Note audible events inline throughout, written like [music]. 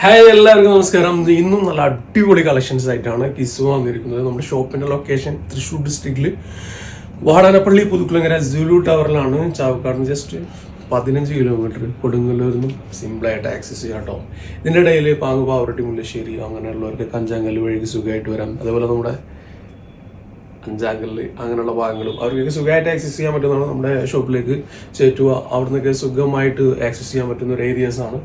Hi എല്ലാവർക്കും നമസ്കാരം. ഇന്നും നല്ല അടിപൊളി കളക്ഷൻസ് ആയിട്ടാണ് കിസ് വന്നിരിക്കുന്നത്. നമ്മുടെ ഷോപ്പിന്റെ ലൊക്കേഷൻ തൃശ്ശൂർ ഡിസ്ട്രിക്റ്റിൽ വാടാനപ്പള്ളി പുതുക്കുളങ്ങര ജുലു ടവറിലാണ് ചാവക്കാട് ജസ്റ്റ് പതിനഞ്ച് കിലോമീറ്റർ കൊടുങ്ങല്ലൂരിൽ സിമ്പിളായിട്ട് ആക്സസ് ചെയ്യാം കേട്ടോ ഇതിന്റെ ഇടയിൽ പാങ്ങ് പാവറട്ടി മുല്ലശ്ശേരി അങ്ങനെയുള്ളവർക്ക് കഞ്ചാങ്കല്ല് വഴിക്ക് സുഖമായിട്ട് വരാം. അതുപോലെ നമ്മുടെ അഞ്ചാങ്കല്ല് അങ്ങനെയുള്ള ഭാഗങ്ങളും അവർക്കൊക്കെ സുഖമായിട്ട് ആക്സസ് ചെയ്യാൻ പറ്റുന്നതാണ് നമ്മുടെ ഷോപ്പിലേക്ക് ചേറ്റുക അവിടെ നിന്നൊക്കെ സുഖമായിട്ട് ആക്സസ് ചെയ്യാൻ പറ്റുന്ന ഒരു ഏരിയസ് ആണ്.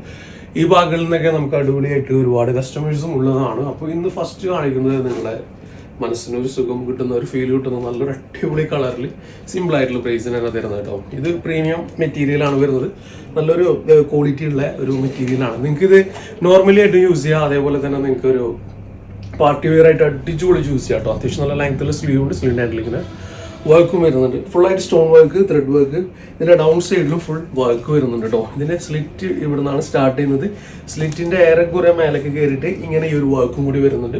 ഈ ഭാഗങ്ങളിൽ നിന്നൊക്കെ നമുക്ക് അടിപൊളിയായിട്ട് ഒരുപാട് കസ്റ്റമേഴ്സും ഉള്ളതാണ്. അപ്പോൾ ഇന്ന് ഫസ്റ്റ് കാണിക്കുന്നത് നിങ്ങളെ മനസ്സിന് ഒരു സുഖം കിട്ടുന്ന ഒരു ഫീൽ കിട്ടുന്ന നല്ലൊരു അടിപൊളി കളറിൽ സിമ്പിൾ ആയിട്ടുള്ള തന്നെ തരുന്നത് കേട്ടോ. ഇത് പ്രീമിയം മെറ്റീരിയൽ ആണ് വരുന്നത്. നല്ലൊരു ക്വാളിറ്റി ഉള്ള ഒരു മെറ്റീരിയലാണ് നിങ്ങൾക്ക് ഇത് നോർമലി ആയിട്ട് യൂസ് ചെയ്യാം. അതേപോലെ തന്നെ നിങ്ങൾക്ക് ഒരു പാർട്ടി വെയർ ആയിട്ട് അടിച്ചുപൊളി ചൂസ് ചെയ്യാം കേട്ടോ. അത്യാവശ്യം നല്ല ലെങ്ത്തിൽ സ്ലീവ് ഉണ്ട് സ്ലീവ് ഹാൻഡിലിങ്ങനെ വർക്കും വരുന്നുണ്ട്. ഫുൾ ആയിട്ട് സ്റ്റോൺ വർക്ക് ത്രെഡ് വർക്ക് ഇതിന്റെ ഡൗൺ സൈഡിലും ഫുൾ വർക്ക് വരുന്നുണ്ട് കേട്ടോ ഇതിന്റെ സ്ലിറ്റ് ഇവിടെ നിന്നാണ് സ്റ്റാർട്ട് ചെയ്യുന്നത് സ്ലിറ്റിന്റെ ഏറെക്കുറെ മേലേക്ക് കയറിയിട്ട് ഇങ്ങനെ ഈ ഒരു വർക്കും കൂടി വരുന്നുണ്ട്.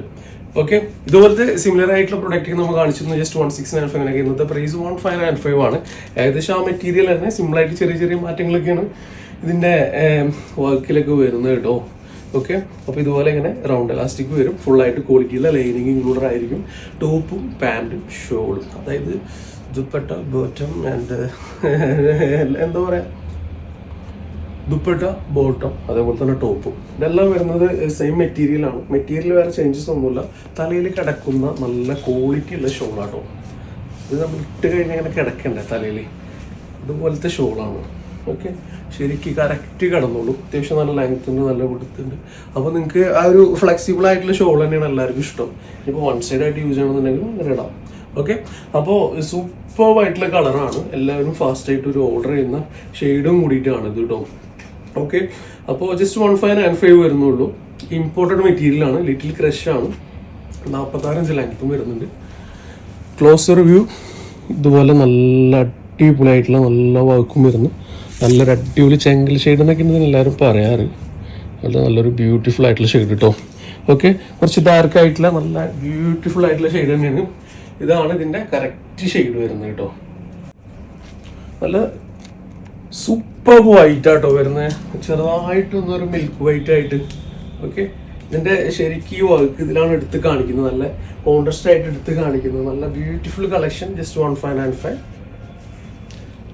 ഓക്കെ ഇതുപോലത്തെ സിമിലർ ആയിട്ടുള്ള പ്രൊഡക്റ്റ് നമ്മൾ കാണിച്ചിരുന്നു just one six nine five ഇന്നത്തെ price one five nine five ആണ്. ഏകദേശം ആ മെറ്റീരിയൽ തന്നെ സിമ്പിൾ ആയിട്ട് ചെറിയ ചെറിയ മാറ്റങ്ങളൊക്കെയാണ് ഇതിന്റെ വർക്കിലൊക്കെ വരുന്നത് കേട്ടോ ഓക്കെ അപ്പോൾ ഇതുപോലെ ഇങ്ങനെ റൗണ്ട് ഇലാസ്റ്റിക് വരും. ഫുള്ളായിട്ട് ക്വാളിറ്റിയുള്ള ലൈനിങ് ഇൻക്ലൂഡഡ് ആയിരിക്കും. ടോപ്പും പാന്റും ഷോളും അതായത് ദുപ്പട്ട ബോട്ടം ആൻഡ് [laughs] എന്താ പറയുക ദുപ്പട്ട ബോട്ടം അതേപോലെ തന്നെ ടോപ്പും ഇതെല്ലാം വരുന്നത് സെയിം മെറ്റീരിയൽ ആണ്. മെറ്റീരിയൽ വേറെ ചേഞ്ചസ് ഒന്നുമില്ല. തലയിൽ കിടക്കുന്ന നല്ല ക്വാളിറ്റി ഉള്ള ഷോളാട്ടോ ഇത് നമ്മൾ ഇട്ട് കഴിഞ്ഞാൽ ഇങ്ങനെ കിടക്കണ്ടേ തലയിൽ അതുപോലത്തെ ഷോളാണ് ഓക്കെ ശരിക്ക് കറക്റ്റ് കിടന്നോളൂ. അത്യാവശ്യം നല്ല ലെങ്ത് ഉണ്ട് നല്ല കൊടുത്തുണ്ട് അപ്പോൾ നിങ്ങൾക്ക് ആ ഒരു ഫ്ലെക്സിബിൾ ആയിട്ടുള്ള ഷോൾ തന്നെയാണ് എല്ലാവർക്കും ഇഷ്ടം. ഇപ്പോൾ വൺ സൈഡ് ആയിട്ട് യൂസ് ചെയ്യണമെന്നുണ്ടെങ്കിൽ അങ്ങനെ ഇടാം. ഓക്കെ അപ്പോൾ സൂപ്പർ ആയിട്ടുള്ള കളറാണ് എല്ലാവരും ഫാസ്റ്റ് ആയിട്ട് ഒരു ഓർഡർ ചെയ്യുന്ന ഷെയ്ഡും കൂടിയിട്ടാണ് ഇത് കേട്ടോ ഓക്കെ അപ്പോൾ just one five nine five വരുന്നുള്ളൂ. ഇമ്പോർട്ടഡ് മെറ്റീരിയൽ ആണ്. ലിറ്റിൽ ക്രഷ് ആണ്. നാൽപ്പത്താറഞ്ച് ലെങ്ത്തും വരുന്നുണ്ട്. ക്ലോസർ വ്യൂ ഇതുപോലെ നല്ല അടിപൊളിയായിട്ടുള്ള നല്ല വർക്കും വരുന്നു. നല്ലൊരു അടിപൊളി ചെങ്കൽ ഷെയ്ഡ് എന്നൊക്കെ ഇതിന് എല്ലാവരും പറയാറ്. നല്ല നല്ലൊരു ബ്യൂട്ടിഫുൾ ആയിട്ടുള്ള ഷെയ്ഡ് കേട്ടോ ഓക്കെ കുറച്ച് ഡാർക്ക് ആയിട്ടുള്ള നല്ല ബ്യൂട്ടിഫുൾ ആയിട്ടുള്ള ഷെയ്ഡ് തന്നെയാണ്. ഇതാണ് ഇതിന്റെ കറക്റ്റ് ഷെയ്ഡ് വരുന്നത് കേട്ടോ നല്ല സൂപ്പർ വൈറ്റ് ആട്ടോ വരുന്നത്. ചെറുതായിട്ടൊന്നും ഒരു മിൽക്ക് വൈറ്റ് ആയിട്ട്. ഓക്കെ ഇതിന്റെ ശരിക്കും ഈ വർക്ക് ഇതിലാണ് എടുത്ത് കാണിക്കുന്നത്. നല്ല കോൺട്രസ്റ്റ് ആയിട്ട് എടുത്ത് കാണിക്കുന്നത്. നല്ല beautiful collection just one five nine five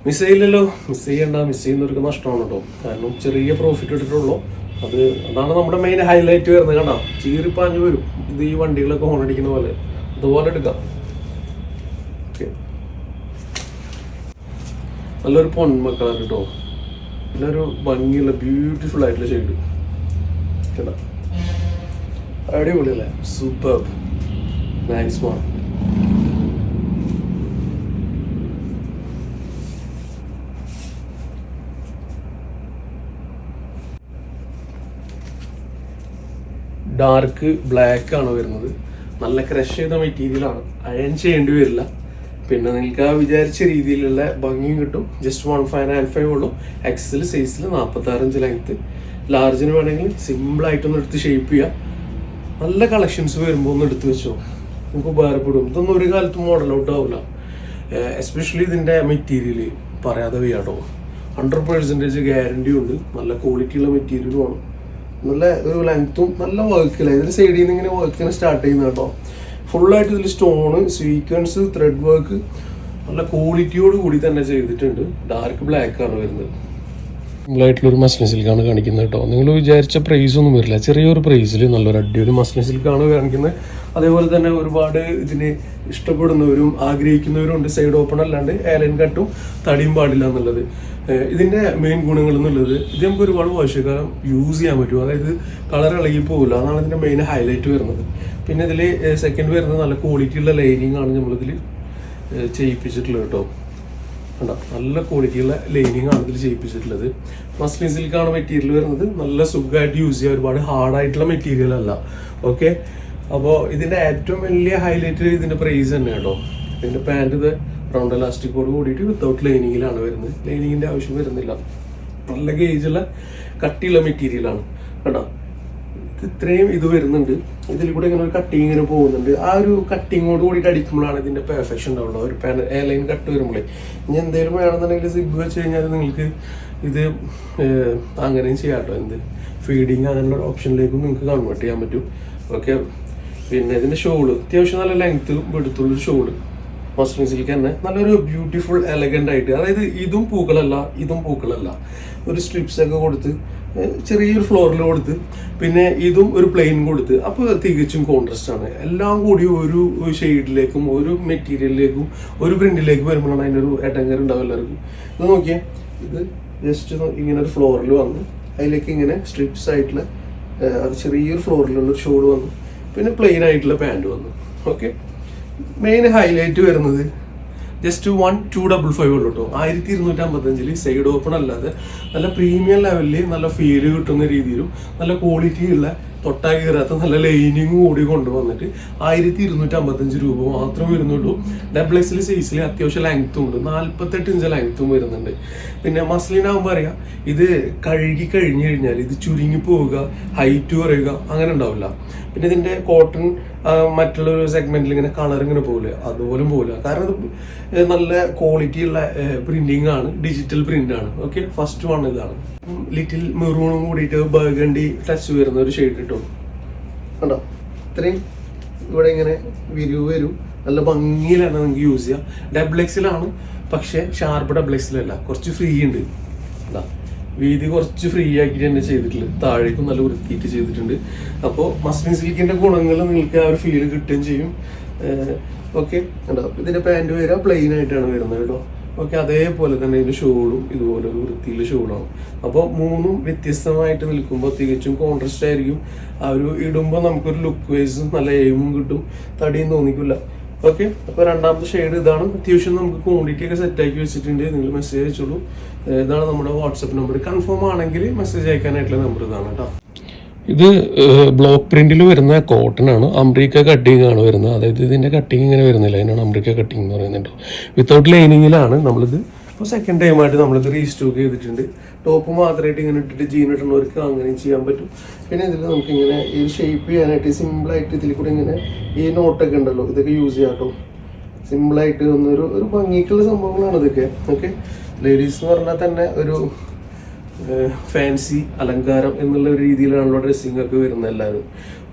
miss ചെയ്യില്ലല്ലോ. Miss ചെയ്യണ്ട മിസ് ചെയ്യുന്നവർക്ക് നഷ്ടമാണ് കേട്ടോ കാരണം ചെറിയ പ്രോഫിറ്റ് എടുത്തിട്ടുള്ളൂ. അത് അതാണ് നമ്മുടെ മെയിൻ ഹൈലൈറ്റ് വരുന്നത് കണ്ടോ. ചീറിപ്പാഞ്ഞു വരും. ഇത് ഈ വണ്ടികളൊക്കെ ഹോൺ അടിക്കുന്ന പോലെ. അതുപോലെ എടുക്കാം. ഓക്കെ നല്ലൊരു പൊന്മക്കളാണ് കേട്ടോ നല്ലൊരു ഭംഗിയുള്ള ബ്യൂട്ടിഫുൾ ആയിട്ടുള്ള ഷെയ്ഡ് കേട്ടോ? അടിപൊളിയല്ലേ? Super nice one dark black ആണ് വരുന്നത്. നല്ല ക്രഷ് ചെയ്ത മെറ്റീരിയലാണ് അയൺ ചെയ്യേണ്ടി വരില്ല. പിന്നെ നിങ്ങൾക്ക് ആ വിചാരിച്ച രീതിയിലുള്ള ഭംഗിയും കിട്ടും. Just one five nine five ഉള്ളൂ. എക്സിൽ സൈസിൽ നാൽപ്പത്തി ആറഞ്ച് ലെങ്ത്ത് ലാർജിന് വേണമെങ്കിൽ സിമ്പിൾ ആയിട്ടൊന്ന് എടുത്ത് ഷേപ്പ് ചെയ്യുക നല്ല കളക്ഷൻസ് വരുമ്പോൾ ഒന്ന് എടുത്ത് വെച്ചോ. നമുക്ക് ഉപകാരപ്പെടും. ഇതൊന്നും ഒരു കാലത്തും മോഡൽ ഔട്ട് ആവില്ല എസ്പെഷ്യലി ഇതിന്റെ മെറ്റീരിയൽ പറയാതെ വയ്യാട്ടോ. ഹൺഡ്രഡ് പെർസെന്റേജ് ഗ്യാരണ്ടി ഉണ്ട്. നല്ല ക്വാളിറ്റിയുള്ള മെറ്റീരിയലും ആണ്. നല്ല ഒരു ലെങ്ത്തും നല്ല വർക്കില്ല ഇതിന്റെ സൈഡിൽ നിന്ന് ഇങ്ങനെ വർക്ക് ഇങ്ങനെ സ്റ്റാർട്ട് ചെയ്യുന്ന കേട്ടോ ഫുള്ളായിട്ട് ഇതിൽ സ്റ്റോണ് സീക്വൻസ് ത്രെഡ് വർക്ക് നല്ല ക്വാളിറ്റിയോട് കൂടി തന്നെ ചെയ്തിട്ടുണ്ട്. ഡാർക്ക് ബ്ലാക്ക് ആണ് വരുന്നത്. സിമ്പിളായിട്ടുള്ള ഒരു മസ്ലിൻ സിൽക്കാണ് കാണിക്കുന്നത് കേട്ടോ നിങ്ങൾ വിചാരിച്ച പ്രൈസ് ഒന്നും വരില്ല. ചെറിയൊരു പ്രൈസിൽ നല്ലൊരു അടിപൊളി മസ്ലിൻ സിൽക്കാണ് കാണിക്കുന്നത്. അതേപോലെ തന്നെ ഒരുപാട് ഇതിന് ഇഷ്ടപ്പെടുന്നവരും ആഗ്രഹിക്കുന്നവരും ഉണ്ട് സൈഡ് ഓപ്പൺ അല്ലാണ്ട് ഏലൻ കട്ടും തടിയും പാടില്ല എന്നുള്ളത്. ഇതിന്റെ മെയിൻ ഗുണങ്ങൾ എന്നുള്ളത് ഇത് നമുക്ക് ഒരുപാട് വർഷക്കാലം യൂസ് ചെയ്യാൻ പറ്റും. അതായത് കളർ ഇളകി പോകില്ല അതാണ് ഇതിന്റെ മെയിൻ ഹൈലൈറ്റ് വരുന്നത്. പിന്നെ ഇതിൽ സെക്കൻഡ് വരുന്നത് നല്ല ക്വാളിറ്റിയുള്ള ലൈനിങ് ആണ് നമ്മളിതിൽ ചെയ്യിപ്പിച്ചിട്ടുള്ളത് കേട്ടോ. കണ്ടോ? നല്ല ക്വാളിറ്റിയുള്ള ലൈനിങ് ആണ് ഇതിൽ ചെയ്യിപ്പിച്ചിട്ടുള്ളത്. മസ്ലിൻ സിൽക്കാണ് മെറ്റീരിയൽ വരുന്നത്. നല്ല സുഖമായിട്ട് യൂസ് ചെയ്യാൻ ഒരുപാട് ഹാർഡായിട്ടുള്ള മെറ്റീരിയൽ അല്ല. ഓക്കെ അപ്പോൾ ഇതിന്റെ ഏറ്റവും വലിയ ഹൈലൈറ്റ് ഇതിന്റെ പ്രൈസ് തന്നെ കേട്ടോ. ഇതിന്റെ പാന്റ് ഇത് റൗണ്ട് ഇലാസ്റ്റിക്കോട് കൂടിയിട്ട് വിത്തൗട്ട് ലൈനിങ്ങിലാണ് വരുന്നത്. ലൈനിങ്ങിന്റെ ആവശ്യം വരുന്നില്ല. നല്ല ഗേജുള്ള കട്ടിയുള്ള മെറ്റീരിയലാണ് കേട്ടോ ഇത് ഇത്രയും ഇത് വരുന്നുണ്ട്. ഇതിൽ കൂടെ ഇങ്ങനെ ഒരു കട്ടിങ് ഇങ്ങനെ പോകുന്നുണ്ട്. ആ ഒരു കട്ടിങ്ങോട് കൂടിയിട്ട് അടിക്കുമ്പോഴാണ് ഇതിന്റെ പെർഫെക്ഷൻ ഉണ്ടാവുള്ളൂ ഒരു പാൻ എയർലൈൻ കട്ട് വരുമ്പോഴേ ഇനി എന്തെങ്കിലും വേണമെന്നുണ്ടെങ്കിൽ സിബ് വെച്ച് കഴിഞ്ഞാൽ നിങ്ങൾക്ക് ഇത് അങ്ങനെയും ചെയ്യാം കേട്ടോ. എന്ത്? ഫീഡിങ് അങ്ങനെയുള്ള ഓപ്ഷനിലേക്കും നിങ്ങൾക്ക് കൺവേർട്ട് ചെയ്യാൻ പറ്റും. ഓക്കെ പിന്നെ ഇതിന്റെ ഷോൾ. അത്യാവശ്യം നല്ല ലെങ്ത് എടുത്തുള്ളൊരു ഷോൾ. മസ്ലിൻ സിൽക്ക് തന്നെ. നല്ലൊരു ബ്യൂട്ടിഫുൾ എലഗന്റ് ആയിട്ട്. അതായത് ഇതും പൂക്കളല്ല ഇതും പൂക്കളല്ല. ഒരു സ്ട്രിപ്സ് ഒക്കെ കൊടുത്ത് ചെറിയൊരു ഫ്ലോറിൽ കൊടുത്ത് പിന്നെ ഇതും ഒരു പ്ലെയിൻ കൊടുത്ത്. അപ്പോൾ തികച്ചും കോൺട്രസ്റ്റ് ആണ്. എല്ലാം കൂടി ഒരു ഷെയ്ഡിലേക്കും ഒരു മെറ്റീരിയലിലേക്കും ഒരു പ്രിന്റിലേക്കും വരുമ്പോഴാണ് അതിന്റെ ഒരു എട്ടങ്കർ ഉണ്ടാവും എല്ലാവർക്കും. ഇത് നോക്കിയേ. ഇത് ജസ്റ്റ് ഇങ്ങനെ ഒരു ഫ്ലോറിൽ വന്ന്. അതിലേക്ക് ഇങ്ങനെ സ്ട്രിപ്സ് ആയിട്ടുള്ള ചെറിയൊരു ഫ്ലോറിലുള്ള ഷോൾ വന്നു. പിന്നെ പ്ലെയിൻ ആയിട്ടുള്ള പാന്റ് വന്നു. ഓക്കെ മെയിൻ ഹൈലൈറ്റ് വരുന്നത് just one two double five ഉള്ളൂ കേട്ടോ ആയിരത്തി ഇരുന്നൂറ്റി അമ്പത്തഞ്ചിൽ സൈഡ് ഓപ്പൺ അല്ലാതെ നല്ല പ്രീമിയം ലെവലിൽ നല്ല ഫീൽ കിട്ടുന്ന രീതിയിലും നല്ല ക്വാളിറ്റി ഉള്ള തൊട്ടാ കീറാത്ത നല്ല ലൈനിങ് കൂടി കൊണ്ടുവന്നിട്ട് ആയിരത്തി ഇരുന്നൂറ്റി അമ്പത്തഞ്ച് രൂപ മാത്രം വരുന്നുള്ളൂ ഡബിൾ എക്സിൽ സൈസിൽ അത്യാവശ്യം ലെങ്ത്തും ഉണ്ട്. നാല്പത്തെട്ട് ഇഞ്ച് ലെങ്ത്തും വരുന്നുണ്ട്. പിന്നെ മസ്ലിനാകുമ്പോൾ പറയാം ഇത് കഴുകി കഴിഞ്ഞു കഴിഞ്ഞാൽ ഇത് ചുരുങ്ങി പോവുക ഹൈറ്റ് കുറയുക അങ്ങനെ ഉണ്ടാവില്ല. പിന്നെ ഇതിന്റെ കോട്ടൺ മറ്റുള്ള ഒരു സെഗ്മെന്റിൽ ഇങ്ങനെ കളർ ഇങ്ങനെ പോകില്ല അതുപോലും പോകില്ല കാരണം ഇത് നല്ല ക്വാളിറ്റി ഉള്ള പ്രിന്റിംഗ് ആണ്. ഡിജിറ്റൽ പ്രിന്റ് ആണ്. ഓക്കെ ഫസ്റ്റ് വൺ ഇതാണ്. ലിറ്റിൽ മെറൂണും കൂടിയിട്ട് ബർഗണ്ടി ടച്ച് വരുന്ന ഒരു ഷെയ്ഡ് കിട്ടും. കണ്ടോ? ഇത്രയും ഇവിടെ ഇങ്ങനെ വിരിവ് വരും. നല്ല ഭംഗിയിലാണ് നിങ്ങൾക്ക് യൂസ് ചെയ്യാം. ഡബിൾ എക്സിലാണ് പക്ഷെ ഷാർപ്പ് ഡബിൾ എക്സിലല്ല കുറച്ച് ഫ്രീ ഉണ്ട്. കണ്ടോ? വീതി കുറച്ച് ഫ്രീ ആക്കിയിട്ട് തന്നെ ചെയ്തിട്ടുള്ളത് താഴേക്കും നല്ല വൃത്തിയിട്ട് ചെയ്തിട്ടുണ്ട്. അപ്പോൾ മസ്ലിൻ സിൽക്കിന്റെ ഗുണങ്ങൾ നിങ്ങൾക്ക് ആ ഒരു ഫീൽ കിട്ടുകയും ചെയ്യും. ഓക്കെ കണ്ടോ? ഇതിന്റെ പാന്റ് വരിക പ്ലെയിൻ ആയിട്ടാണ് വരുന്നത് കേട്ടോ. ഓക്കെ അതേപോലെ തന്നെ ഇതിന്റെ ഷോളും ഇതുപോലെ ഒരു വൃത്തിയിലെ ഷോളാണ് അപ്പോൾ മൂന്നും വ്യത്യസ്തമായിട്ട് നിൽക്കുമ്പോൾ തികച്ചും കോൺട്രസ്റ്റ് ആയിരിക്കും. ആ ഒരു ഇടുമ്പോൾ നമുക്കൊരു ലുക്ക് വൈസും നല്ല എയിമും കിട്ടും. തടിയും തോന്നിക്കില്ല. ഓക്കെ അപ്പോൾ രണ്ടാമത്തെ ഷെയ്ഡ് ഇതാണ്. അത്യാവശ്യം നമുക്ക് ക്വാണ്ടിറ്റി ഒക്കെ സെറ്റാക്കി വെച്ചിട്ടുണ്ട്. നിങ്ങൾ മെസ്സേജ് അയച്ചോളൂ. ഇതാണ് നമ്മുടെ വാട്സപ്പ് നമ്പർ കൺഫേം ആണെങ്കിൽ മെസ്സേജ് അയക്കാനായിട്ടുള്ള നമ്പർ ഇതാണ് കേട്ടോ. ഇത് ബ്ലോക്ക് പ്രിന്റിൽ വരുന്ന കോട്ടൺ ആണ്. അംബ്രിക്ക കട്ടിങ് ആണ് വരുന്നത്. അതായത് ഇതിന്റെ കട്ടിങ് ഇങ്ങനെ വരുന്നില്ല. അതിനാണ് അംബ്രിക്ക കട്ടിങ് എന്ന് പറയുന്നുണ്ട് വിത്തൗട്ട് ലൈനിങ്ങിലാണ് നമ്മളിത് ഇപ്പോൾ സെക്കൻഡ് ടൈം ആയിട്ട് നമ്മളിത് റീസ്റ്റോക്ക് ചെയ്തിട്ടുണ്ട്. ടോപ്പ് മാത്രമായിട്ട് ഇങ്ങനെ ഇട്ടിട്ട് ജീൻ ഇടുന്നവർക്ക് അങ്ങനെയും ചെയ്യാൻ പറ്റും. പിന്നെ ഇതിൽ നമുക്ക് ഇങ്ങനെ ഈ ഷേപ്പ് ചെയ്യാനായിട്ട് സിമ്പിളായിട്ട് ഇതിൽ കൂടെ ഇങ്ങനെ ഈ നോട്ടൊക്കെ ഉണ്ടല്ലോ ഇതൊക്കെ യൂസ് ചെയ്യാം കേട്ടോ. സിമ്പിളായിട്ട് ഒന്നൊരു ഒരു ഭംഗിക്കുള്ള സംഭവങ്ങളാണ് ഇതൊക്കെ. ഓക്കെ ലേഡീസ് എന്ന് പറഞ്ഞാൽ തന്നെ ഒരു ഫാൻസി അലങ്കാരം എന്നുള്ള ഒരു രീതിയിലാണല്ലോ ഡ്രസ്സിംഗ് ഒക്കെ വരുന്നത് എല്ലാവരും.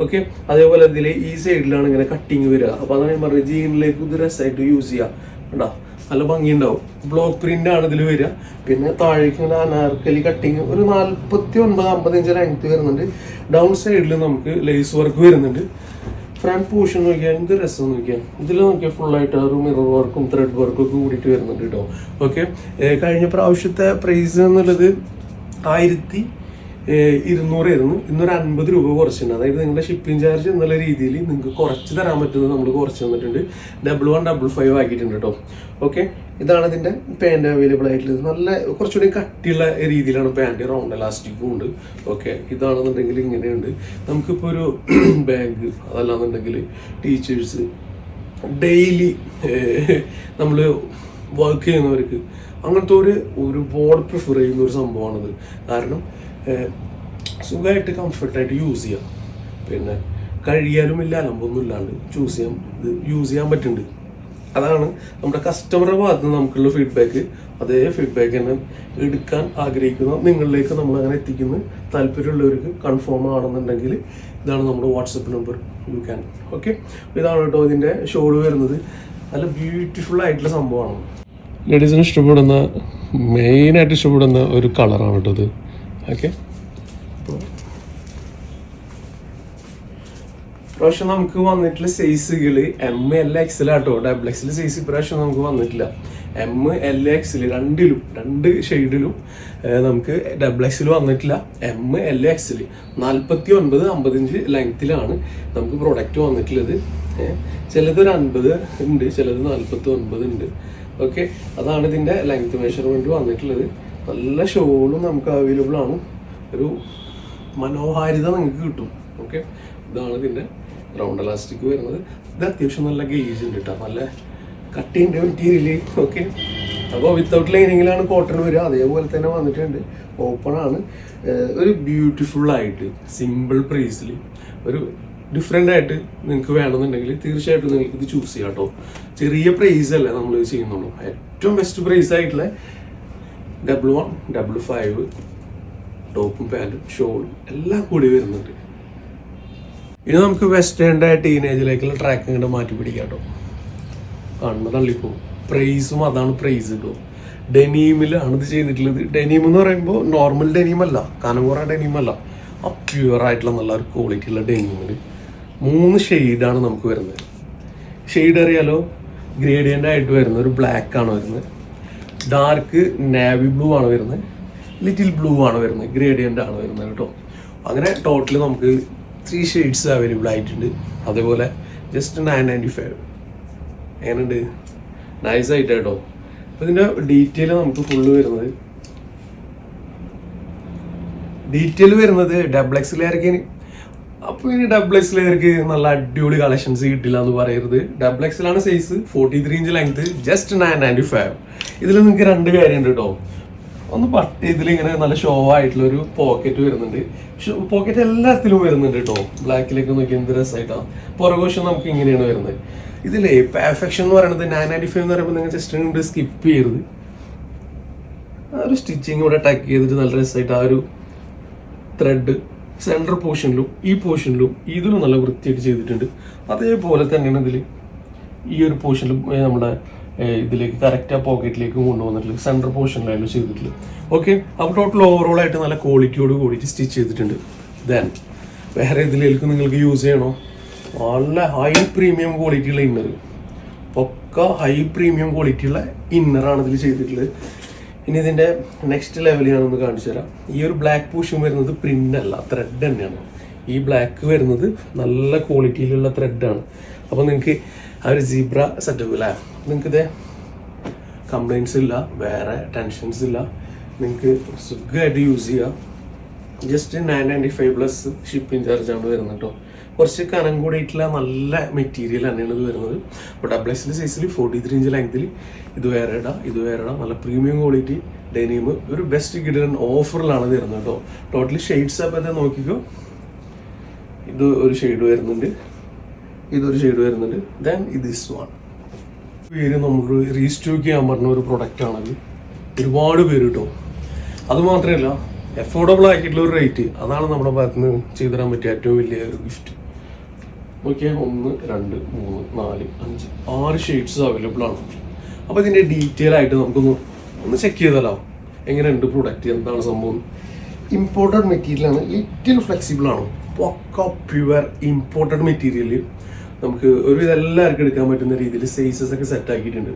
ഓക്കെ അതേപോലെ ഇതിൽ ഈ സൈഡിലാണ് ഇങ്ങനെ കട്ടിങ് വരിക. അപ്പോൾ അതാണ് ഞാൻ പറഞ്ഞത് ജീനിലേക്ക് ഇത് രസമായിട്ട് യൂസ് ചെയ്യാം. കേട്ടോ നല്ല ഭംഗിയുണ്ടാവും. ബ്ലോക്ക് പ്രിന്റ് ആണ് ഇതിൽ വരിക. പിന്നെ താഴേക്ക് ഇങ്ങനെ അനാർക്കലി കട്ടിങ് ഒരു നാൽപ്പത്തി ഒൻപത് അമ്പത് ഇഞ്ച് ലെങ്ത് വരുന്നുണ്ട്. ഡൗൺ സൈഡിൽ നമുക്ക് ലേസ് വർക്ക് വരുന്നുണ്ട്. ഫ്രണ്ട് പോർഷൻ നോക്കിയാൽ എന്ത് രസം നോക്കിയാൽ ഇതിൽ നോക്കിയാൽ ഫുൾ ആയിട്ട് ഒരു മിറർ വർക്കും ത്രെഡ് വർക്കും ഒക്കെ കൂടിയിട്ട് വരുന്നുണ്ട് കേട്ടോ ഓക്കെ കഴിഞ്ഞ പ്രാവശ്യത്തെ പ്രൈസ് എന്നുള്ളത് ആയിരത്തി ഇരുന്നൂറായിരുന്നു ഇന്നൊരു അൻപത് രൂപ കുറച്ചിട്ടുണ്ട്. അതായത് നിങ്ങളുടെ ഷിപ്പിംഗ് ചാർജ് എന്നുള്ള രീതിയിൽ നിങ്ങൾക്ക് കുറച്ച് തരാൻ പറ്റുന്നത് നമ്മൾ കുറച്ച് തന്നിട്ടുണ്ട്. ഡബിൾ വൺ ഡബിൾ ഫൈവ് ആക്കിയിട്ടുണ്ട് കേട്ടോ ഓക്കെ ഇതാണ് ഇതിന്റെ പാന്റ് അവൈലബിൾ ആയിട്ടുള്ളത്. നല്ല കുറച്ചുകൂടി കട്ടിയുള്ള രീതിയിലാണ് പാന്റ് റൗണ്ട് ഇലാസ്റ്റിക്കും ഉണ്ട്. ഓക്കെ ഇതാണെന്നുണ്ടെങ്കിൽ ഇങ്ങനെയുണ്ട്. നമുക്കിപ്പോൾ ഒരു [clears throat] ബാഗ് അതല്ലാന്നുണ്ടെങ്കിൽ ടീച്ചേഴ്സ് ഡെയിലി നമ്മൾ വർക്ക് ചെയ്യുന്നവർക്ക് അങ്ങനത്തെ ഒരു ഒരുപാട് പ്രിഫർ ചെയ്യുന്ന ഒരു സംഭവമാണത്. കാരണം സുഖമായിട്ട് കംഫർട്ടായിട്ട് യൂസ് ചെയ്യാം. പിന്നെ കഴിയാനും ഇല്ല അലമ്പൊന്നും ഇല്ലാണ്ട് ചൂസ് ചെയ്യാൻ ഇത് യൂസ് ചെയ്യാൻ പറ്റുന്നുണ്ട്. അതാണ് നമ്മുടെ കസ്റ്റമറുടെ ഭാഗത്ത് നിന്ന് നമുക്കുള്ള ഫീഡ്ബാക്ക് അതേ ഫീഡ്ബാക്ക് തന്നെ എടുക്കാൻ ആഗ്രഹിക്കുന്ന നിങ്ങളിലേക്ക് നമ്മൾ അങ്ങനെ എത്തിക്കുന്ന. താല്പര്യമുള്ളവർക്ക് കൺഫേം ആണെന്നുണ്ടെങ്കിൽ ഇതാണ് നമ്മുടെ WhatsApp number you can okay ഇതാണ് കേട്ടോ ഇതിന്റെ ഷോൾ വരുന്നത്. നല്ല ബ്യൂട്ടിഫുൾ ആയിട്ടുള്ള സംഭവമാണ്. ലേഡീസിന് ഇഷ്ടപ്പെടുന്ന മെയിനായിട്ട് ഇഷ്ടപ്പെടുന്ന ഒരു കളറാണ് കേട്ടോ ഇത്. ഓക്കെ പ്രാവശ്യം നമുക്ക് വന്നിട്ടുള്ള സൈസുകൾ എം എൽ എക്സിൽ ആട്ടോ. ഡബിൾ എക്സിൽ സൈസ് ഇപ്രാവശ്യം നമുക്ക് വന്നിട്ടില്ല. എം എൽ എക്സിൽ രണ്ടിലും രണ്ട് ഷെയ്ഡിലും നമുക്ക് ഡബിൾ എക്സിൽ വന്നിട്ടില്ല. എം എൽ എക്സിൽ നാൽപ്പത്തി ഒൻപത് അമ്പത്തഞ്ച് ലെങ്ത്തിലാണ് നമുക്ക് പ്രൊഡക്റ്റ് വന്നിട്ടുള്ളത്. ചിലത് ഒരു അൻപത് ഉണ്ട് ചിലത് നാൽപ്പത്തി ഒൻപത് ഉണ്ട്. ഓക്കെ അതാണ് ഇതിന്റെ ലെങ്ത് മെഷർമെന്റ് വന്നിട്ടുള്ളത്. നല്ല ഷോളും നമുക്ക് അവൈലബിൾ ആണ്. ഒരു മനോഹാരിത നിങ്ങൾക്ക് കിട്ടും. ഓക്കെ ഇതാണ് ഇതിന്റെ റൗണ്ട് ഇലാസ്റ്റിക് വരുന്നത്. ഇത് അത്യാവശ്യം നല്ല ഗേജ് ഉണ്ട് കേട്ടോ നല്ല കട്ടിയുണ്ട് മെറ്റീരിയൽ ഓക്കെ അപ്പോൾ വിത്തൗട്ട് ലൈനിങ്ങിലാണ് കോട്ടൺ വരിക. അതേപോലെ തന്നെ വന്നിട്ടുണ്ട്. ഓപ്പൺ ആണ്. ഒരു ബ്യൂട്ടിഫുൾ ആയിട്ട് സിമ്പിൾ പ്രൈസിൽ ഒരു ഡിഫറെന്റ് ആയിട്ട് നിങ്ങൾക്ക് വേണമെന്നുണ്ടെങ്കിൽ തീർച്ചയായിട്ടും നിങ്ങൾക്ക് ഇത് ചൂസ് ചെയ്യാം കേട്ടോ ചെറിയ പ്രൈസ് അല്ലേ നമ്മൾ ചെയ്യുന്നുള്ളൂ. ഏറ്റവും ബെസ്റ്റ് പ്രൈസ് ആയിട്ടുള്ള ഡബിൾ വൺ ഡബിൾ ഫൈവ് ടോപ്പും പാന്റും ഷോളും എല്ലാം കൂടി വരുന്നുണ്ട്. ഇനി നമുക്ക് വെസ്റ്റേണിന്റെ ടീനേജിലേക്കുള്ള ട്രാക്ക് ഇങ്ങോട്ട് മാറ്റി പിടിക്കാം കേട്ടോ കണ്ണ് തള്ളിപ്പോവും പ്രൈസും അതാണ് പ്രൈസ് കേട്ടോ ഡെനീമിലാണ് ഇത് ചെയ്തിട്ടുള്ളത്. ഡെനീം എന്ന് പറയുമ്പോൾ നോർമൽ ഡെനീം അല്ല. കനകുറ ഡെനീം അല്ല. പ്യുവർ ആയിട്ടുള്ള നല്ല ഒരു ക്വാളിറ്റി ഉള്ള ഡെനീമിൽ മൂന്ന് ഷെയ്ഡാണ് നമുക്ക് വരുന്നത്. ഷെയ്ഡ് അറിയാലോ? ഗ്രേഡിയന്റ് ആയിട്ട് വരുന്നത് ഒരു ബ്ലാക്ക് ആണ് വരുന്നത്. ഡാർക്ക് നാവി ബ്ലൂ ആണ് വരുന്നത്. ലിറ്റിൽ ബ്ലൂ ആണ് വരുന്നത്. ഗ്രേഡിയന്റ് ആണ് വരുന്നത് കേട്ടോ. അങ്ങനെ ടോട്ടലി നമുക്ക് ത്രീ ഷെയ്ഡ്സ് അവൈലബിൾ ആയിട്ടുണ്ട്. അതേപോലെ ജസ്റ്റ് നയൻ നയന്റി ഫൈവ് എങ്ങനെയുണ്ട്? നൈസ് ആയിട്ട് കേട്ടോ. അപ്പം ഇതിന്റെ ഡീറ്റെയിൽ നമുക്ക് ഫുള്ള് വരുന്നത്. ഡീറ്റെയിൽ വരുന്നത് ഡബിൾ എക്സിലേക്ക് അപ്പൊ ഇനി ഡബിൾ എക്സിലേക്ക് നല്ല അടിപൊളി കളക്ഷൻസ് കിട്ടില്ല എന്ന് പറയരുത്. Double എക്സിലാണ് size forty three inch length just nine ninety five ഇതിൽ നിങ്ങൾക്ക് രണ്ട് കാര്യമുണ്ട് കേട്ടോ ഒന്ന് പട്ട് ഇതിൽ ഇങ്ങനെ നല്ല ഷോ ആയിട്ടുള്ള ഒരു പോക്കറ്റ് വരുന്നുണ്ട്. പോക്കറ്റ് എല്ലാത്തിലും വരുന്നുണ്ട് കേട്ടോ ബ്ലാക്കിലേക്ക് നോക്കി എന്ത് രസമായിട്ടാണ് പുറകുവശം നമുക്ക് ഇങ്ങനെയാണ് വരുന്നത്. ഇതിലേ പെർഫെക്ഷൻ എന്ന് പറയുന്നത് നയൻ നയന്റി ഫൈവ് എന്ന് പറയുമ്പോൾ നിങ്ങൾ ജസ്റ്റ് ഇങ്ങോട്ട് സ്കിപ്പ് ചെയ്യരുത്. ആ ഒരു സ്റ്റിച്ചിങ് ഇവിടെ ടക്ക് ചെയ്തിട്ട് നല്ല രസമായിട്ട് ആ ഒരു ത്രെഡ് സെൻട്രൽ പോർഷനിലും ഈ പോർഷനിലും ഇതിലും നല്ല വൃത്തിയായിട്ട് ചെയ്തിട്ടുണ്ട്. അതേപോലെ തന്നെയാണ് ഇതിൽ ഈ ഒരു പോർഷനിലും നമ്മുടെ ഇതിലേക്ക് കറക്റ്റ് ആ പോക്കറ്റിലേക്ക് കൊണ്ടുവന്നിട്ടുള്ളത് സെൻട്രൽ പോർഷനിലായാലും ചെയ്തിട്ടുള്ളത്. ഓക്കെ അപ്പോൾ ടോട്ടൽ ഓവറോൾ ആയിട്ട് നല്ല ക്വാളിറ്റിയോട് കൂടിയിട്ട് സ്റ്റിച്ച് ചെയ്തിട്ടുണ്ട്. ദെൻ വേറെ ഇതിലേക്ക് നിങ്ങൾക്ക് യൂസ് ചെയ്യണോ? നല്ല ഹൈ പ്രീമിയം ക്വാളിറ്റിയുള്ള ഇന്നർ പൊക്ക ഹൈ പ്രീമിയം ക്വാളിറ്റിയുള്ള ഇന്നറാണ് ഇതിൽ ചെയ്തിട്ടുള്ളത്. ഇനി ഇതിന്റെ നെക്സ്റ്റ് ലെവൽ ഞാനൊന്ന് കാണിച്ചു തരാം. ഈ ഒരു ബ്ലാക്ക് പൂഷും വരുന്നത് പ്രിന്റ് അല്ല ത്രെഡ് തന്നെയാണ്. ഈ ബ്ലാക്ക് വരുന്നത് നല്ല ക്വാളിറ്റിയിലുള്ള ത്രെഡാണ് അപ്പോൾ നിങ്ങൾക്ക് ആ ഒരു ജീബ്ര സെറ്റപ്പ് അല്ലേ നിങ്ങൾക്ക് ഇതേ കംപ്ലൈൻസ് ഇല്ല വേറെ ടെൻഷൻസ് ഇല്ല. നിങ്ങൾക്ക് സുഖമായിട്ട് യൂസ് ചെയ്യാം. Just nine ninety five plus shipping charge ആണ് വരുന്നത് കേട്ടോ കുറച്ച് കനം കൂടിയിട്ടുള്ള നല്ല മെറ്റീരിയൽ തന്നെയാണ് ഇത് വരുന്നത്. അപ്പോൾ ഡബിൾ എക്സിൽ സൈസിൽ ഫോർട്ടി ത്രീ ഇഞ്ച് ലെങ്തിൽ ഇത് വേറെ ഇടാം ഇത് വേറെ ഇടാം. നല്ല പ്രീമിയം ക്വാളിറ്റി ഡെനീം ഒരു ബെസ്റ്റ് കിടൻ ഓഫറിലാണ് തരുന്നത് കേട്ടോ. ടോട്ടലി ഷെയ്ഡ്സ് അപ്പം നോക്കിക്കോ. ഇത് ഒരു ഷെയ്ഡ് വരുന്നുണ്ട്. ഇതൊരു ഷെയ്ഡ് വരുന്നുണ്ട്. ദെൻ ഇത് ഇസ് വൺ പേര് നമ്മൾ റീസ്റ്റോക്ക് ചെയ്യാൻ പറഞ്ഞ ഒരു പ്രൊഡക്റ്റ് ആണത്. ഒരുപാട് പേര് കിട്ടും അത് മാത്രമല്ല അഫോർഡബിൾ ആക്കിയിട്ടുള്ള ഒരു റേറ്റ് അതാണ് നമ്മുടെ ഭാഗത്ത് നിന്ന് ചെയ്തു തരാൻ പറ്റിയ ഏറ്റവും വലിയ ഒരു ഗിഫ്റ്റ് നോക്കിയാൽ ഒന്ന് രണ്ട് മൂന്ന് നാല് അഞ്ച് ആറ് ഷെയ്ഡ്സ് അവൈലബിൾ ആണ്. അപ്പോൾ ഇതിന്റെ ഡീറ്റെയിൽ ആയിട്ട് നമുക്കൊന്ന് ഒന്ന് ചെക്ക് ചെയ്താലോ? എങ്ങനെയുണ്ട് പ്രൊഡക്റ്റ് എന്താണ് സംഭവം? ഇമ്പോർട്ടഡ് മെറ്റീരിയൽ ആണ്. ലിറ്റിൽ ഫ്ലെക്സിബിൾ ആണ്. പൊക്ക പ്യുവർ ഇമ്പോർട്ടഡ് മെറ്റീരിയൽ നമുക്ക് ഒരു എല്ലാവർക്കും എടുക്കാൻ പറ്റുന്ന രീതിയിൽ സൈസസ് ഒക്കെ സെറ്റ് ആക്കിയിട്ടുണ്ട്.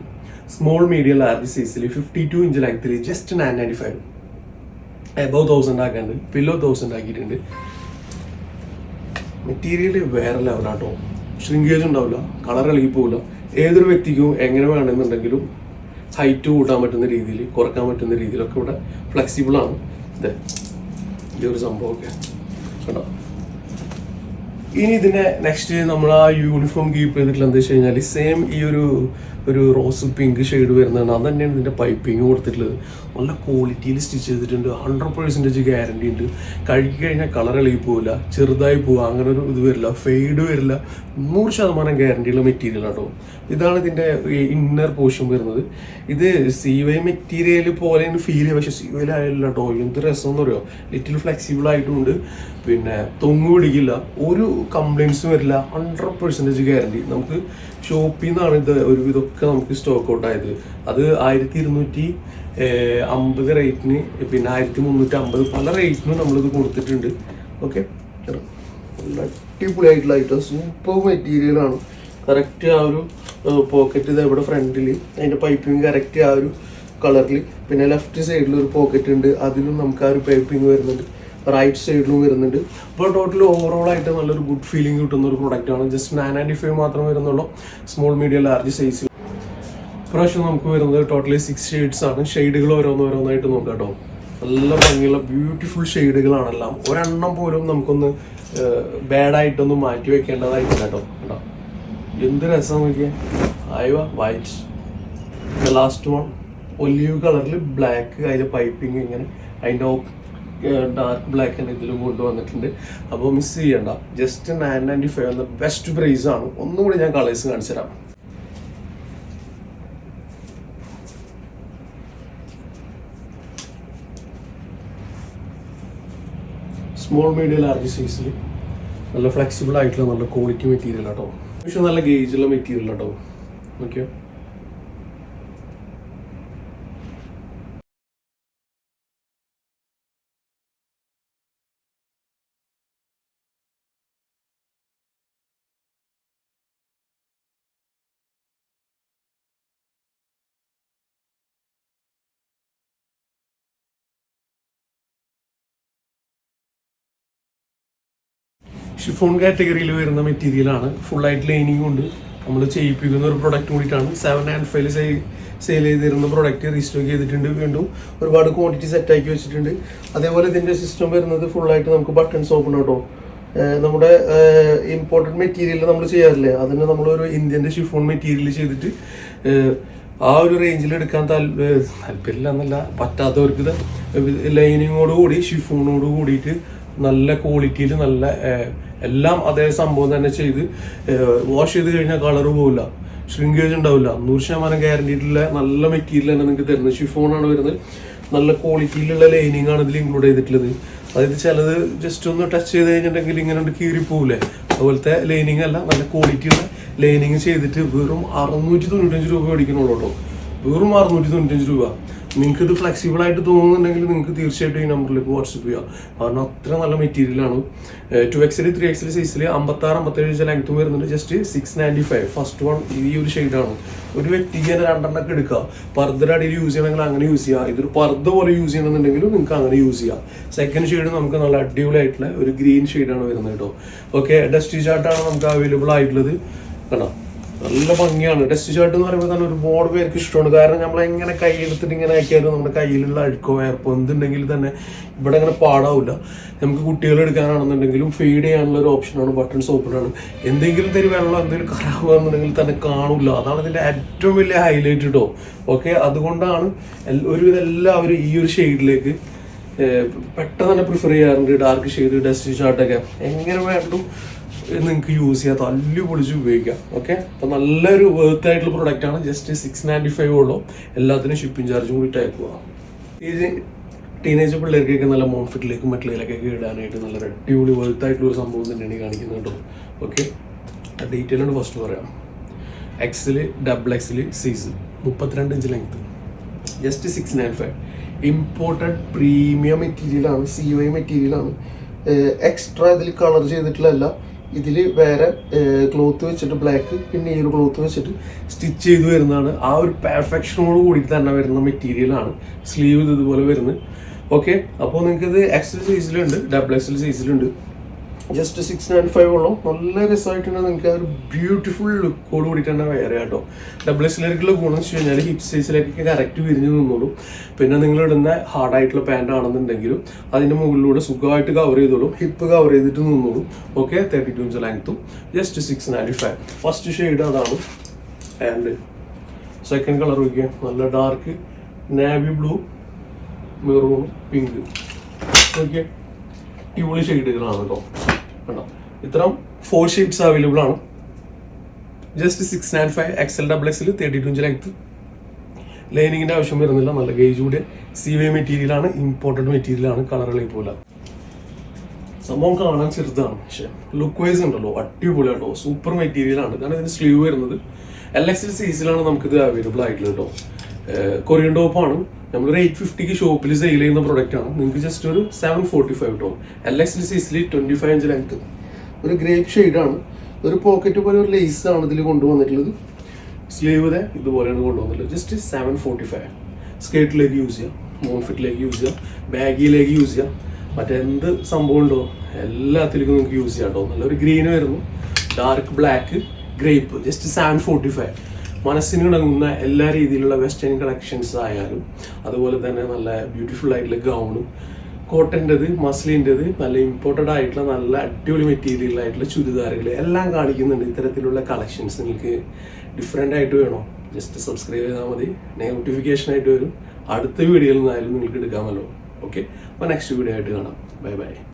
സ്മോൾ മീഡിയം ലാർജ് സൈസിൽ ഫിഫ്റ്റി ടു ഇഞ്ച് ലെങ്ത്തിൽ just nine ninety five above thousand ആക്കാണ്ട് below thousand ആക്കിയിട്ടുണ്ട്. മെറ്റീരിയൽ വേറെ ലെവലാട്ടോ ഷ്രിങ്കേജ് ഉണ്ടാവില്ല കളർ ഇളകി പോവില്ല ഏതൊരു വ്യക്തിക്കും എങ്ങനെ വേണമെന്നുണ്ടെങ്കിലും ഹൈറ്റ് കൂട്ടാൻ പറ്റുന്ന രീതിയിൽ കുറയ്ക്കാൻ പറ്റുന്ന രീതിയിലൊക്കെ ഇവിടെ ഫ്ലെക്സിബിൾ ആണ്. ഇത് ഈ ഒരു സംഭവമൊക്കെ. കേട്ടോ ഇനി ഇതിനെ നെക്സ്റ്റ് നമ്മൾ ആ യൂണിഫോം കീപ്പ് ചെയ്തിട്ടുള്ള എന്താ വെച്ച് കഴിഞ്ഞാൽ സെയിം ഈ ഒരു ഒരു റോസ് പിങ്ക് ഷെയ്ഡ് വരുന്നതാണ്. അത് തന്നെയാണ് ഇതിന്റെ പൈപ്പിംഗ് കൊടുത്തിട്ടുള്ളത്. നല്ല ക്വാളിറ്റിയിൽ സ്റ്റിച്ച് ചെയ്തിട്ടുണ്ട്. ഹൺഡ്രഡ് പെർസെന്റേജ് ഗ്യാരണ്ടി ഉണ്ട്. കഴുകി കഴിഞ്ഞാൽ കളർ ഇളകി പോവില്ല. ചെറുതായി പോവുക. അങ്ങനെ ഒരു ഇത് വരില്ല. ഫെയ്ഡ് വരില്ല. നൂറ് ശതമാനം ഗ്യാരണ്ടിയുള്ള മെറ്റീരിയൽ ആട്ടോ ഇതാണ് ഇതിന്റെ ഇന്നർ പോർഷൻ വരുന്നത്. ഇത് സി വൈ മെറ്റീരിയൽ പോലെ ഫീൽ ചെയ്യുക. പക്ഷേ സി വൈയിലായില്ല കേട്ടോ എന്ത് രസം എന്ന് പറയുമോ ലിറ്റിൽ ഫ്ലെക്സിബിൾ ആയിട്ടുണ്ട്. പിന്നെ തൊങ്ങു പിടിക്കില്ല. ഒരു കംപ്ലൈൻസും വരില്ല. ഹൺഡ്രഡ് പെർസെന്റേജ് ഗ്യാരണ്ടി നമുക്ക് ഷോപ്പിൽ നിന്നാണ് ഇത് ഒരു ഇതൊക്കെ നമുക്ക് സ്റ്റോക്ക് ഔട്ട് ആയത്. അത് ആയിരത്തി ഇരുന്നൂറ്റി അമ്പത് റേറ്റിന് പിന്നെ ആയിരത്തി മുന്നൂറ്റി അമ്പത് പല റേറ്റിനും നമ്മളിത് കൊടുത്തിട്ടുണ്ട്. ഓക്കെ അടിപൊളിയായിട്ടുള്ള ഐറ്റം സൂപ്പർ മെറ്റീരിയലാണ് കറക്റ്റ് ആ ഒരു പോക്കറ്റ് ഇവിടെ ഫ്രണ്ടിൽ അതിന്റെ പൈപ്പിംഗ് കറക്റ്റ് ആ ഒരു കളറിൽ പിന്നെ ലെഫ്റ്റ് സൈഡിൽ ഒരു പോക്കറ്റ് ഉണ്ട്. അതിലും നമുക്ക് ആ ഒരു പൈപ്പിംഗ് വരുന്നുണ്ട്. റൈറ്റ് സൈഡിലും വരുന്നുണ്ട്. അപ്പോൾ ടോട്ടൽ ഓവറോൾ ആയിട്ട് നല്ലൊരു ഗുഡ് ഫീലിംഗ് കിട്ടുന്ന ഒരു പ്രോഡക്റ്റ് ആണ്. ജസ്റ്റ് നയൻ നയന്റി ഫൈവ് മാത്രം വരുന്നുള്ളൂ സ്മോൾ മീഡിയം ലാർജ് സൈസിൽ ഇപ്രാവശ്യം നമുക്ക് വരുന്നത് ടോട്ടലി സിക്സ് ഷെയ്ഡ്സ് ആണ്. ഷെയ്ഡുകൾ ഓരോന്നോരോന്നായിട്ട് നോക്കാം കേട്ടോ നല്ല ഭംഗിയുള്ള ബ്യൂട്ടിഫുൾ ഷെയ്ഡുകളാണെല്ലാം ഒരെണ്ണം പോലും നമുക്കൊന്ന് ബാഡായിട്ടൊന്നും മാറ്റി വെക്കേണ്ടതായിട്ടില്ല കേട്ടോ കേട്ടോ എന്ത് രസം നോക്കിയാൽ ആയുവ വൈറ്റ് ലാസ്റ്റ് വൺ ഒലിവ് കളറിൽ ബ്ലാക്ക് അതിന്റെ പൈപ്പിംഗ് ഇങ്ങനെ. അതിന്റെ ഡാർക്ക് ബ്ലാക്ക് ആണ് ഇതിലും കൊണ്ടുവന്നിട്ടുണ്ട്. അപ്പോൾ മിസ് ചെയ്യണ്ട. ജസ്റ്റ് നയൻ നയന്റി ഫൈവ് എന്ന ബെസ്റ്റ് പ്രൈസ് ആണ്. ഒന്നും കൂടി ഞാൻ കളേഴ്സ് കാണിച്ചു തരാം. സ്മോൾ മീഡിയം ലാർജ് സൈസിൽ നല്ല ഫ്ലെക്സിബിൾ ആയിട്ടുള്ള നല്ല ക്വാളിറ്റി മെറ്റീരിയൽ കേട്ടോ പക്ഷെ നല്ല ഗേജുള്ള മെറ്റീരിയൽ കേട്ടോ ഓക്കെ ഷിഫോൺ കാറ്റഗറിയിൽ വരുന്ന മെറ്റീരിയലാണ്. ഫുൾ ആയിട്ട് ലൈനിങ് കൊണ്ട് നമ്മൾ ചെയ്യിപ്പിക്കുന്ന ഒരു പ്രൊഡക്റ്റ് കൂടിയിട്ടാണ്. Seven and five sale sale ചെയ്തിരുന്ന പ്രൊഡക്റ്റ് റീസ്റ്റോക്ക് ചെയ്തിട്ടുണ്ട്. വീണ്ടും ഒരുപാട് ക്വാണ്ടിറ്റി സെറ്റാക്കി വെച്ചിട്ടുണ്ട്. അതേപോലെ ഇതിന്റെ സിസ്റ്റം വരുന്നത് ഫുള്ളായിട്ട് നമുക്ക് ബട്ടൺസ് ഓപ്പൺ കേട്ടോ നമ്മുടെ ഇമ്പോർട്ടന്റ് മെറ്റീരിയൽ നമ്മൾ ചെയ്യാറില്ലേ? അതിന് നമ്മളൊരു ഇന്ത്യന്റെ ഷിഫോൺ മെറ്റീരിയൽ ചെയ്തിട്ട് ആ ഒരു റേഞ്ചിൽ എടുക്കാൻ താല്പ- താല്പര്യമില്ല എന്നല്ല പറ്റാത്തവർക്ക് ലൈനിങ്ങോട് കൂടി ഷിഫോണോട് കൂടിയിട്ട് നല്ല ക്വാളിറ്റിയിൽ നല്ല എല്ലാം അതേ സംഭവം തന്നെ ചെയ്ത് വാഷ് ചെയ്ത് കഴിഞ്ഞാൽ കളർ പോവില്ല. ഷ്രിങ്കേജ് ഉണ്ടാവില്ല. നൂറ് ശതമാനം ഗ്യാരണ്ടിയിട്ടുള്ള നല്ല മെറ്റീരിയൽ തന്നെ നിങ്ങൾക്ക് തരുന്നത്. ഷിഫോണാണ് വരുന്നത്. നല്ല ക്വാളിറ്റിയിലുള്ള ലൈനിങ് ആണ് ഇതിൽ ഇൻക്ലൂഡ് ചെയ്തിട്ടുള്ളത്. അതായത് ചിലത് ജസ്റ്റ് ഒന്ന് ടച്ച് ചെയ്ത് കഴിഞ്ഞിട്ടുണ്ടെങ്കിൽ ഇങ്ങനെ കീറി പോവില്ലേ അതുപോലത്തെ ലൈനിങ് അല്ല നല്ല ക്വാളിറ്റിയുള്ള ലൈനിങ് ചെയ്തിട്ട് വെറും അറുന്നൂറ്റി തൊണ്ണൂറ്റഞ്ച് രൂപ മേടിക്കണുള്ളൂ കേട്ടോ വെറും അറുന്നൂറ്റി തൊണ്ണൂറ്റഞ്ച് രൂപ. നിങ്ങൾക്ക് ഇത് ഫ്ലെക്സിബിൾ ആയിട്ട് തോന്നുന്നുണ്ടെങ്കിൽ നിങ്ങൾക്ക് തീർച്ചയായിട്ടും ഈ നമ്പറിലേക്ക് വാട്സപ്പ് ചെയ്യാം. കാരണം അത്ര നല്ല മെറ്റീരിയലാണ് ടു എക്സിൽ ത്രീ എക്സിൽ സൈസിൽ അമ്പത്തി ആറ് അമ്പത്തേഴ് ലെങ്ത്തും വരുന്നുണ്ട്. Just six ninety five first one ഈ ഒരു ഷെയ്ഡാണ് ഒരു വ്യക്തിക്ക് തന്നെ രണ്ടെണ്ണൊക്കെ എടുക്കുക. പർദ്ദയുടെ അടിയിൽ യൂസ് ചെയ്യണമെങ്കിൽ അങ്ങനെ യൂസ് ചെയ്യാം ഇതൊരു പർദ്ദ പോലെ യൂസ് ചെയ്യണമെന്നുണ്ടെങ്കിലും നിങ്ങൾക്ക് അങ്ങനെ യൂസ് ചെയ്യാം. സെക്കൻഡ് ഷെയ്ഡ് നമുക്ക് നല്ല അടിപൊളിയായിട്ടുള്ള ഒരു ഗ്രീൻ ഷെയ്ഡാണ് വരുന്നത് കേട്ടോ. ഓക്കെ ഡസ്റ്റി ചാർട്ടാണ് നമുക്ക് അവൈലബിൾ ആയിട്ടുള്ളത്. കണ്ടോ? നല്ല ഭംഗിയാണ്. ടെസ്റ്റ് ഷർട്ട് എന്ന് പറയുമ്പോൾ തന്നെ ഒരുപാട് പേർക്ക് ഇഷ്ടമാണ്. കാരണം നമ്മൾ എങ്ങനെ കൈ എടുത്തിട്ട് ഇങ്ങനെ ആക്കിയാലും നമ്മുടെ കയ്യിലുള്ള അഴുക്കോ വേർപ്പോ എന്തുണ്ടെങ്കിൽ തന്നെ ഇവിടെ അങ്ങനെ പാടാവില്ല. നമുക്ക് കുട്ടികൾ എടുക്കാനാണെന്നുണ്ടെങ്കിലും ഫീഡ് ചെയ്യാനുള്ള ഒരു ഓപ്ഷനാണ് ഓപ്പൺ ആണ്. എന്തെങ്കിലും തരി വെള്ളം എന്തെങ്കിലും ഖരാബാണെന്നുണ്ടെങ്കിൽ തന്നെ കാണില്ല അതാണ് ഇതിന്റെ ഏറ്റവും വലിയ ഹൈലൈറ്റ് കേട്ടോ ഓക്കെ അതുകൊണ്ടാണ് ഒരുവിധം എല്ലാവരും ഈ ഒരു ഷെയ്ഡിലേക്ക് പെട്ടെന്ന് തന്നെ പ്രിഫർ ചെയ്യാറുണ്ട് ഡാർക്ക് ഷെയ്ഡ് ഡസ്റ്റ് ഷർട്ടൊക്കെ എങ്ങനെ വേണ്ടും നിങ്ങൾക്ക് യൂസ് ചെയ്യാം. തല്ലു പൊളിച്ച് ഉപയോഗിക്കാം. ഓക്കെ അപ്പൊ നല്ലൊരു വർക്ക് ആയിട്ടുള്ള പ്രൊഡക്റ്റ് ആണ്. ജസ്റ്റ് സിക്സ് നയന്റി ഫൈവ് ഉള്ളൂ. എല്ലാത്തിനും ഷിപ്പിംഗ് ചാർജും കൂടി അയക്കുക ഇത് ടീനേജ് പിള്ളേർക്കൊക്കെ നല്ല മോൺഫിറ്റിലേക്കും മറ്റുള്ളതിലേക്കൊക്കെ ഇടാനായിട്ട് നല്ല അടിപൊളി വർക്ക് ആയിട്ടുള്ള ഒരു സംഭവം തന്നെയാണ് കാണിക്കുന്നത് കേട്ടോ. ഓക്കെ ഡീറ്റെയിൽ ആണ് ഫസ്റ്റ് പറയാം. എക്സിൽ ഡബിൾ എക്സിൽ സീസ് മുപ്പത്തിരണ്ട് inch length just six nine five imported premium മെറ്റീരിയലാണ് സി വൈ മെറ്റീരിയലാണ് എക്സ്ട്രാ ഇതിൽ കളർ ചെയ്തിട്ടുള്ളതല്ല. ഇതിൽ വേറെ ക്ലോത്ത് വെച്ചിട്ട് ബ്ലാക്ക് പിന്നെ ഈ ഒരു ക്ലോത്ത് വെച്ചിട്ട് സ്റ്റിച്ച് ചെയ്ത് വരുന്നതാണ്. ആ ഒരു പെർഫെക്ഷനോട് കൂടി തന്നെ വരുന്ന മെറ്റീരിയലാണ് സ്ലീവ് ഇതുപോലെ വരുന്നത്. ഓക്കെ അപ്പോൾ നിങ്ങൾക്ക് ഇത് എക്സൽ സൈസിലുണ്ട് ഡബിൾ എക്സൽ സൈസിലുണ്ട് ജസ്റ്റ് സിക്സ് നയൻ ഫൈവ് ഉള്ളൂ. നല്ല രസമായിട്ടുണ്ട്. നിങ്ങൾക്ക് ആ ഒരു ബ്യൂട്ടിഫുൾ ലുക്കോട് കൂടിയിട്ട് തന്നെ വേറെ കേട്ടോ. ഡബിൾ എക്സിലേക്കുള്ള ഗുണം വെച്ച് കഴിഞ്ഞാൽ ഹിപ് സൈസിലേക്കൊക്കെ കറക്റ്റ് വിരിഞ്ഞ് നിന്നോളൂ. പിന്നെ നിങ്ങൾ ഇടുന്ന ഹാർഡ് ആയിട്ടുള്ള പാന്റ് ആണെന്നുണ്ടെങ്കിലും അതിന്റെ മുകളിലൂടെ സുഖമായിട്ട് കവർ ചെയ്തോളും. ഹിപ്പ് കവർ ചെയ്തിട്ട് നിന്നോളും. ഓക്കെ തേർട്ടി ടു ഇഞ്ച് ലെങ്ത്തും just six ninety five first shade അതാണ്. ആൻഡ് സെക്കൻഡ് കളർ നോക്കിയാൽ നല്ല dark navy blue maroon pink okay അടിപൊളി ഷെയ്ഡുകളാണ് കേട്ടോ. കണ്ടോ ഇത്തരം ഫോർ ഷീറ്റ്സ് അവൈലബിൾ ആണ്. Just six nine five XL double എക്സിൽ തേർട്ടി ടു ഇഞ്ച് ലെങ്ത് ലൈനിങ്ങിന്റെ ആവശ്യം വരുന്നില്ല. നല്ല ഗേജ് കൂടിയ സി വി മെറ്റീരിയലാണ് മെറ്റീരിയൽ ആണ്. കളറുകളിൽ പോലെ സംഭവം കാണാൻ ചെറുതാണ്. പക്ഷെ ലുക്ക് വൈസ് ഉണ്ടല്ലോ. അടിപൊളിയാട്ടോ. സൂപ്പർ മെറ്റീരിയലാണ് കാരണം ഇതിന് സ്ലീവ് വരുന്നത്. എൽ എക്സിൽ സീസിലാണ് നമുക്കിത് അവൈലബിൾ ആയിട്ടുള്ളത് കേട്ടോ കൊറിയൻ ടോപ്പാണ് നമ്മളൊരു എയ്റ്റ് ഫിഫ്റ്റിക്ക് ഷോപ്പിൽ സെയിൽ ചെയ്യുന്ന പ്രൊഡക്റ്റ് ആണ്. നിങ്ങൾക്ക് ജസ്റ്റ് ഒരു സെവൻ ഫോർട്ടി ഫൈവ് കേട്ടോ എൽ എക്സിൽ സീസിൽ ട്വന്റി ഫൈവ് ഇഞ്ച് ലെങ്ത് ഒരു ഗ്രേപ്പ് ഷെയ്ഡാണ് ഒരു പോക്കറ്റ് പോലെ ഒരു ലേസ് ആണ് ഇതിൽ കൊണ്ടുവന്നിട്ടുള്ളത്. സ്ലീവ് ഇതേ ഇതുപോലെയാണ് കൊണ്ടുവന്നിട്ടുള്ളത്. ജസ്റ്റ് സെവൻ ഫോർട്ടി ഫൈവ് സ്കേർട്ടിലേക്ക് യൂസ് ചെയ്യാം. മോൺഫിറ്റിലേക്ക് യൂസ് ചെയ്യാം. ബാഗിലേക്ക് യൂസ് ചെയ്യാം. മറ്റെന്ത് സംഭവം ഉണ്ടോ? എല്ലാത്തിലേക്കും നിങ്ങൾക്ക് യൂസ് ചെയ്യാം കേട്ടോ നല്ലൊരു ഗ്രീൻ വരുന്നു. Dark black grape just seven forty five മനസ്സിന് ഇണങ്ങുന്ന എല്ലാ രീതിയിലുള്ള വെസ്റ്റേൺ കളക്ഷൻസ് ആയാലും അതുപോലെ തന്നെ നല്ല ബ്യൂട്ടിഫുൾ ആയിട്ടുള്ള ഗൗണും കോട്ടന്റെത് മസ്ലിന്റെത് നല്ല ഇമ്പോർട്ടന്റ് ആയിട്ടുള്ള നല്ല അടിപൊളി മെറ്റീരിയലായിട്ടുള്ള ചുരിദാറുകൾ എല്ലാം കാണിക്കുന്നുണ്ട്. ഇത്തരത്തിലുള്ള കളക്ഷൻസ് നിങ്ങൾക്ക് ഡിഫറെന്റ് ആയിട്ട് വേണോ? ജസ്റ്റ് സബ്സ്ക്രൈബ് ചെയ്താൽ മതി. നോട്ടിഫിക്കേഷൻ ആയിട്ട് വരും. അടുത്ത വീഡിയോയിൽ നിന്നായാലും നിങ്ങൾക്ക് എടുക്കാമല്ലോ. ഓക്കെ അപ്പോൾ നെക്സ്റ്റ് വീഡിയോ ആയിട്ട് കാണാം. Bye bye